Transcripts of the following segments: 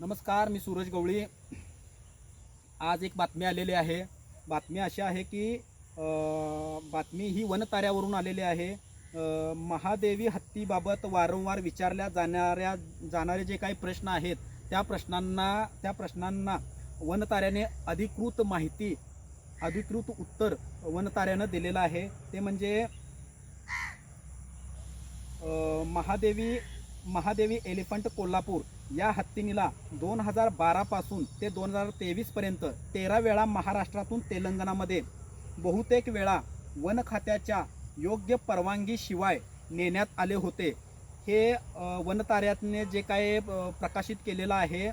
नमस्कार मी सूरज गवळी. आज एक बातमी आलेली आहे. बातमी अशी आहे की बातमी ही वनताऱ्यावरून आलेली आहे. महादेवी हत्तीबाबत वारंवार विचारल्या जाणाऱ्या जाणारे जे काही प्रश्न आहेत त्या प्रश्नांना त्या प्रश्नांना वनताऱ्याने अधिकृत माहिती अधिकृत उत्तर वनताऱ्यानं दिलेलं आहे. ते म्हणजे महादेवी महादेवी एलिफंट कोल्हापूर. या हत्तीनीला दोन हजार बारापासून ते दोन हजार तेवीसपर्यंत तेरा वेळा महाराष्ट्रातून तेलंगणामध्ये बहुतेक वेळा वन खात्याच्या योग्य परवानगीशिवाय नेण्यात आले होते. हे अ, वनताऱ्याने जे काय प्रकाशित केलेलं आहे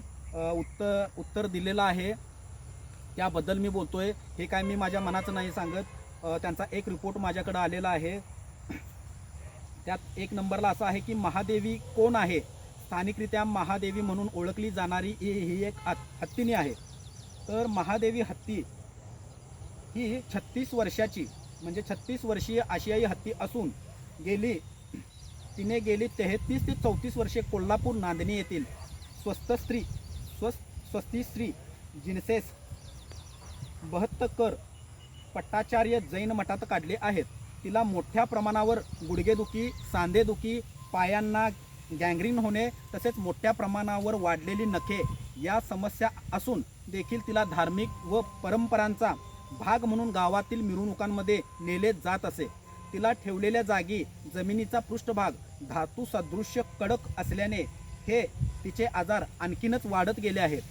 उत्तर उत्तर दिलेलं आहे त्याबद्दल मी बोलतो आहे हे काय मी माझ्या मनाचं नाही सांगत. त्यांचा एक रिपोर्ट माझ्याकडं आलेला आहे. त्यात एक नंबरला असं आहे की महादेवी कोण आहे? स्थानिकरित्या महादेवी म्हणून ओळखली जाणारी ही ही एक हत- हत्तीनी आहे. तर महादेवी हत्ती ही छत्तीस वर्षाची म्हणजे छत्तीस वर्षीय आशियाई हत्ती असून गेली तिने गेली तेहतीस ते चौतीस वर्षे कोल्हापूर नांदणी येथील स्वस्त स्त्री स्वस्त स्वस्ती स्त्री जिन्सेस बहत्तकर पट्टाचार्य जैन मठात काढले आहेत. तिला मोठ्या प्रमाणावर गुडघेदुखी सांधेदुखी पायांना गँग्रीन होणे तसेच मोठ्या प्रमाणावर वाढलेली नखे या समस्या असून देखील तिला धार्मिक व परंपरांचा भाग म्हणून गावातील मिरवणुकांमध्ये नेले जात असे. तिला ठेवलेल्या जागी जमिनीचा पृष्ठभाग धातू सदृश्य कडक असल्याने हे तिचे आजार आणखीनच वाढत गेले आहेत.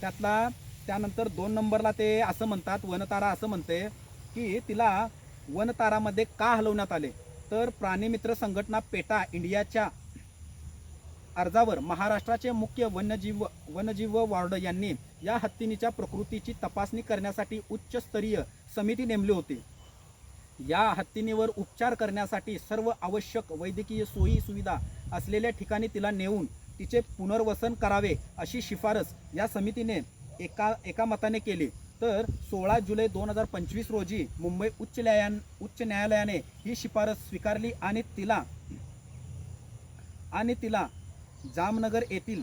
त्यातला त्यानंतर दोन नंबरला ते असं म्हणतात वनतारा असं म्हणते की तिला वनतारामध्ये का हलवण्यात आले? तर प्राणीमित्र संघटना पेटा इंडियाच्या अर्जावर महाराष्ट्राचे मुख्य वन्यजीव वन्यजीव वॉर्ड यांनी या हत्तीनीच्या प्रकृतीची तपासणी करण्यासाठी उच्चस्तरीय समिती नेमली होती. या हत्तीनीवर उपचार करण्यासाठी सर्व आवश्यक वैद्यकीय सोयी सुविधा असलेल्या ठिकाणी तिला नेऊन तिचे पुनर्वसन करावे अशी शिफारस या समितीने एका एका मताने केली. तर सोळा जुलै दोन हजार पंचवीस रोजी मुंबई उच्च न्यायान उच्च न्यायालयाने ही शिफारस स्वीकारली आणि तिला आणि तिला जामनगर येथील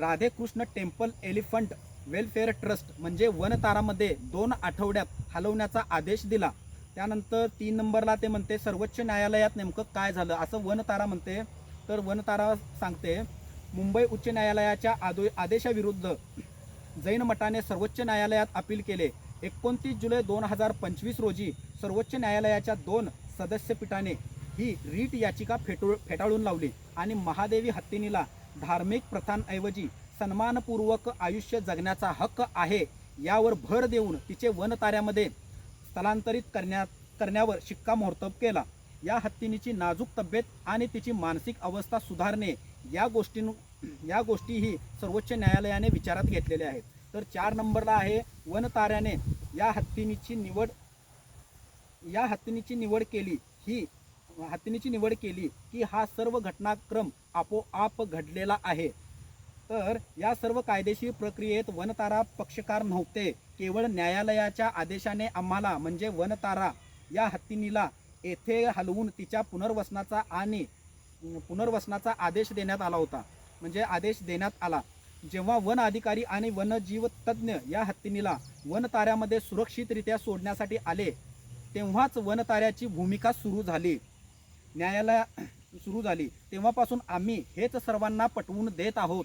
Radhekrishna temple elephant welfare trust म्हणजे वनतारामध्ये दोन आठवड्यात हलवण्याचा आदेश दिला. त्यानंतर तीन नंबरला ते म्हणते सर्वोच्च न्यायालयात नेमकं काय झालं? असं वनतारा म्हणते. तर वनतारा सांगते मुंबई उच्च न्यायालयाच्या आदो आदेशाविरुद्ध जैन मठाने सर्वोच्च न्यायालयात अपील केले. एकोणतीस जुलै दोन हजार पंचवीस रोजी सर्वोच्च न्यायालयाच्या दोन सदस्यपीठाने ही रीट याचिका फेटू फेटाळून लावली आणि महादेवी हत्तीनीला धार्मिक प्रथांऐवजी सन्मानपूर्वक आयुष्य जगण्याचा हक्क आहे यावर भर देऊन तिचे वनताऱ्यामध्ये स्थलांतरित करण्या करण्यावर शिक्कामोर्तब केला. या हत्तीनीची नाजूक तब्येत आणि तिची मानसिक अवस्था सुधारणे या गोष्टी या गोष्टीही सर्वोच्च न्यायालयाने विचारात घेतलेल्या आहेत. तर चार नंबरला आहे वनताऱ्याने. या हत्तीनीची निवड या हत्तीनीची निवड केली ही हत्तीनीची निवड केली की हा सर्व घटनाक्रम आपोआप घडलेला आहे. तर या सर्व कायदेशीर प्रक्रियेत वनतारा पक्षकार नव्हते. केवळ न्यायालयाच्या आदेशाने आम्हाला म्हणजे वनतारा या हत्तीनीला येथे हलवून तिच्या पुनर्वसनाचा आणि पुनर्वसनाचा आदेश देण्यात आला होता. म्हणजे आदेश देण्यात आला. जेव्हा वन अधिकारी आणि वनजीव तज्ज्ञ या हत्तीनीला वनताऱ्यामध्ये सुरक्षितरित्या सोडण्यासाठी आले तेव्हाच वनताऱ्याची भूमिका सुरू झाली. न्यायालय सुरू झाली. तेव्हापासून आम्ही हेच सर्वांना पटवून देत आहोत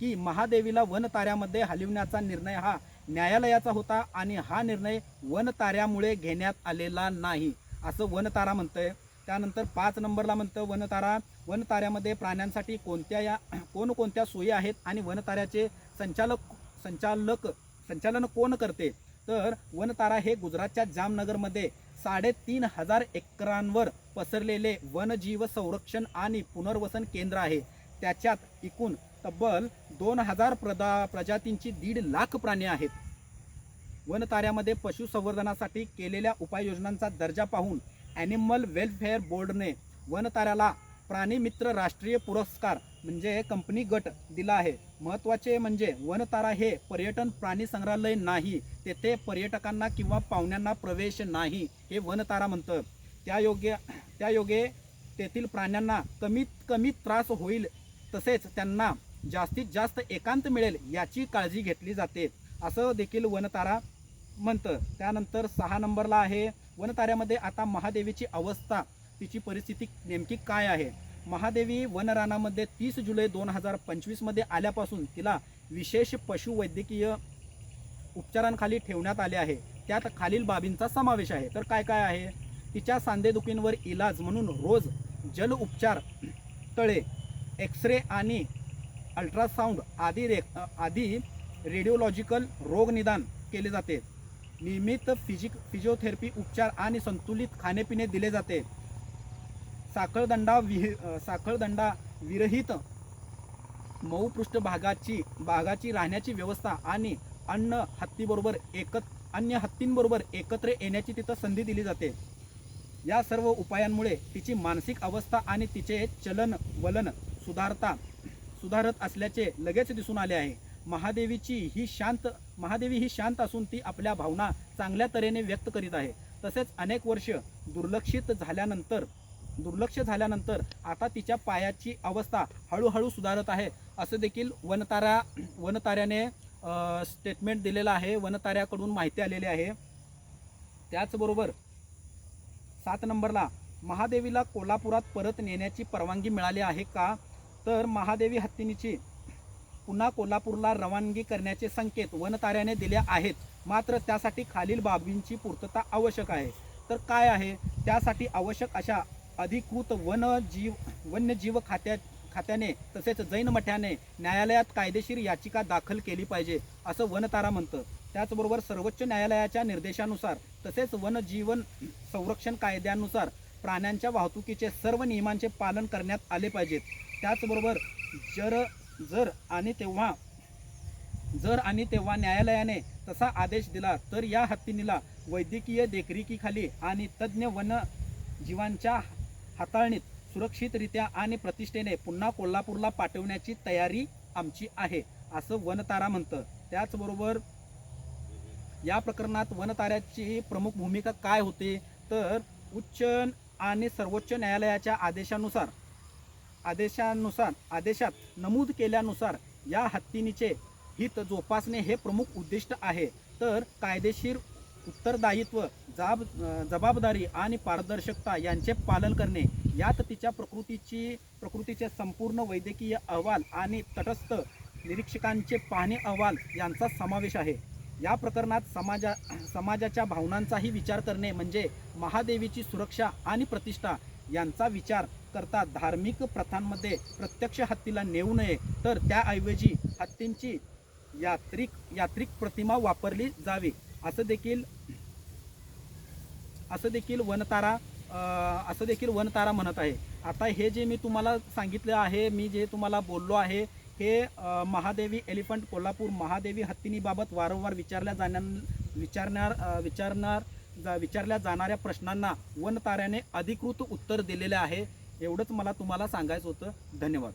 की महादेवीला वनताऱ्यामध्ये हलविण्याचा निर्णय हा न्यायालयाचा होता आणि हा निर्णय वनताऱ्यामुळे घेण्यात आलेला नाही. असं वनतारा म्हणतंय. त्यानंतर पाच नंबरला म्हणतं वनतारा वनताऱ्यामध्ये प्राण्यांसाठी कोणत्या या कोणकोणत्या सोयी आहेत आणि वनताऱ्याचे संचालक संचालक संचालन कोण करते? तर वनतारा हे गुजरातच्या जामनगरमध्ये साडेतीन हजार एकरांवर पसरलेले वनजीव संरक्षण आणि पुनर्वसन केंद्र आहे. त्याच्यात एकूण तब्बल दोन हजार प्रदा प्रजातींची दीड लाख प्राणी आहेत. वनताऱ्यामध्ये पशुसंवर्धनासाठी केलेल्या उपाययोजनांचा दर्जा पाहून ॲनिमल वेलफेअर बोर्डने वनताऱ्याला प्राणीमित्र राष्ट्रीय पुरस्कार म्हणजे कंपनी गट दिला आहे. महत्त्वाचे म्हणजे वनतारा हे पर्यटन प्राणी संग्रहालय नाही तेथे पर्यटकांना किंवा पाहुण्यांना प्रवेश नाही हे वनतारा म्हणतं. त्या योगे त्या योगे तेथील प्राण्यांना कमीत कमी त्रास होईल तसेच त्यांना जास्तीत जास्त एकांत मिळेल याची काळजी घेतली जाते असं देखील वनतारा म्हणतं. त्यानंतर सहा नंबरला आहे वनताऱ्यामध्ये आता महादेवीची अवस्था तिची परिस्थिती नेमकी काय आहे? महादेवी वनरानामध्ये तीस जुलै दोन हजार पंचवीसमध्ये आल्यापासून तिला विशेष पशुवैद्यकीय उपचारांखाली ठेवण्यात आले आहे. त्यात खालील बाबींचा समावेश आहे. तर काय काय आहे? तिच्या सांधेदुखींवर इलाज म्हणून रोज जल उपचार तळे एक्सरे आणि अल्ट्रासाऊंड आदी रे आदी रेडिओलॉजिकल रोगनिदान केले जाते. नियमित फिजिक फिजिओथेरपी उपचार आणि संतुलित खाणेपिणे दिले जाते. साखळदंडा विहि साखळदंडा विरहित मऊ पृष्ठभागाची भागाची राहण्याची व्यवस्था आणि अन्न हत्तीबरोबर एकत अन्य हत्तींबरोबर एकत्र येण्याची तिथं संधी दिली जाते. या सर्व उपायांमुळे तिची मानसिक अवस्था आणि तिचे चलन वलन सुधारता सुधारत असल्याचे लगेच दिसून आले आहे. महादेवीची ही शांत महादेवी ही शांत असून ती आपल्या भावना चांगल्या तऱ्हेने व्यक्त करीत आहे. तसेच अनेक वर्ष दुर्लक्षित झाल्यानंतर दुर्लक्ष झाल्यानंतर आता तिच्या पायाची अवस्था हळूहळू सुधारत आहे. असं देखील वनतारा वनताऱ्याने स्टेटमेंट दिलेलं आहे. वनताऱ्याकडून माहिती आलेली आहे. त्याचबरोबर सात नंबरला महादेवीला कोल्हापुरात परत नेण्याची परवानगी मिळाली आहे का? तर महादेवी हत्तीनीची पुन्हा कोल्हापूरला रवानगी करण्याचे संकेत वनताऱ्याने दिले आहेत. मात्र त्यासाठी खालील बाबींची पूर्तता आवश्यक आहे. तर काय आहे? त्यासाठी आवश्यक अशा अधिकृत वन जीव वन्यजीव खात्या खात्याने तसेच जैन मठ्याने न्यायालयात कायदेशीर याचिका दाखल केली पाहिजे असं वनतारा म्हणतं. त्याचबरोबर सर्वोच्च न्यायालयाच्या निर्देशानुसार तसेच वनजीवन संरक्षण कायद्यानुसार प्राण्यांच्या वाहतुकीचे सर्व नियमांचे पालन करण्यात आले पाहिजेत. त्याचबरोबर जर जर आणि तेव्हा जर आणि तेव्हा न्यायालयाने तसा आदेश दिला तर या हत्तीनीला वैद्यकीय देखरेखीखाली आणि तज्ज्ञ वन जीवांच्या हाताळणीत सुरक्षितरित्या आणि प्रतिष्ठेने पुन्हा कोल्हापूरला पाठवण्याची तयारी आमची आहे असं वनतारा म्हणतं. त्याचबरोबर या प्रकरणात वनताऱ्याची प्रमुख भूमिका काय होते? तर उच्च आणि सर्वोच्च न्यायालयाच्या आदेशानुसार आदेशानुसार आदेशात नमूद केल्यानुसार या हत्तीनीचे हित जोपासणे हे प्रमुख उद्दिष्ट आहे. तर कायदेशीर उत्तरदायित्व जाब जबाबदारी आणि पारदर्शकता यांचे पालन करणे यात तिच्या प्रकृतीची प्रकृतीचे संपूर्ण वैद्यकीय अहवाल आणि तटस्थ निरीक्षकांचे पाहणी अहवाल यांचा समावेश आहे. या प्रकरणात समाजा समाजाच्या भावनांचाही विचार करणे म्हणजे महादेवीची सुरक्षा आणि प्रतिष्ठा यांचा विचार करता धार्मिक प्रथांमध्ये प्रत्यक्ष हत्तीला नेऊ नये तर त्याऐवजी हत्तींची यात्रिक यात्रिक प्रतिमा वापरली जावी. असं देखील असं देखील वनतारा असं देखील वनतारा म्हणत आहे. आता हे जे मी तुम्हाला सांगितलं आहे मी जे तुम्हाला बोललो आहे हे महादेवी एलिफंट कोल्हापूर महादेवी हत्तीनीबाबत वारंवार विचारल्या जाण्या विचारणार विचारणार जा विचारल्या जाणाऱ्या प्रश्नांना वनताऱ्याने अधिकृत उत्तर दिलेले आहे. एवढंच मला तुम्हाला सांगायचं होतं. धन्यवाद.